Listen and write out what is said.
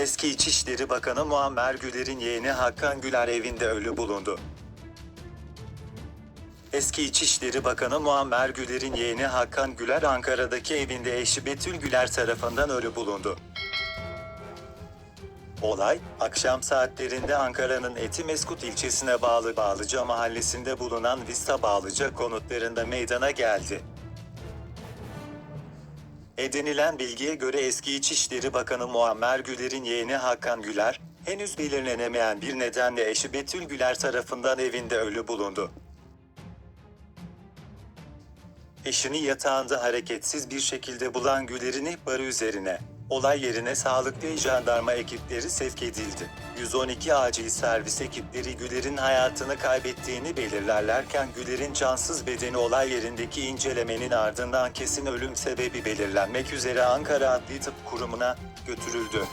Eski İçişleri Bakanı Muammer Güler'in yeğeni Hakan Güler evinde ölü bulundu. Eski İçişleri Bakanı Muammer Güler'in yeğeni Hakan Güler Ankara'daki evinde eşi Betül Güler tarafından ölü bulundu. Olay, akşam saatlerinde Ankara'nın Etimeskut ilçesine bağlı Bağlıca mahallesinde bulunan Vista Bağlıca konutlarında meydana geldi. Edinilen bilgiye göre eski İçişleri Bakanı Muammer Güler'in yeğeni Hakan Güler, henüz belirlenemeyen bir nedenle eşi Betül Güler tarafından evinde ölü bulundu. Eşini yatağında hareketsiz bir şekilde bulan Güler'in ihbarı üzerine olay yerine sağlık ve jandarma ekipleri sevk edildi. 112 acil servis ekipleri Güler'in hayatını kaybettiğini belirlerlerken Güler'in cansız bedeni olay yerindeki incelemenin ardından kesin ölüm sebebi belirlenmek üzere Ankara Adli Tıp Kurumu'na götürüldü.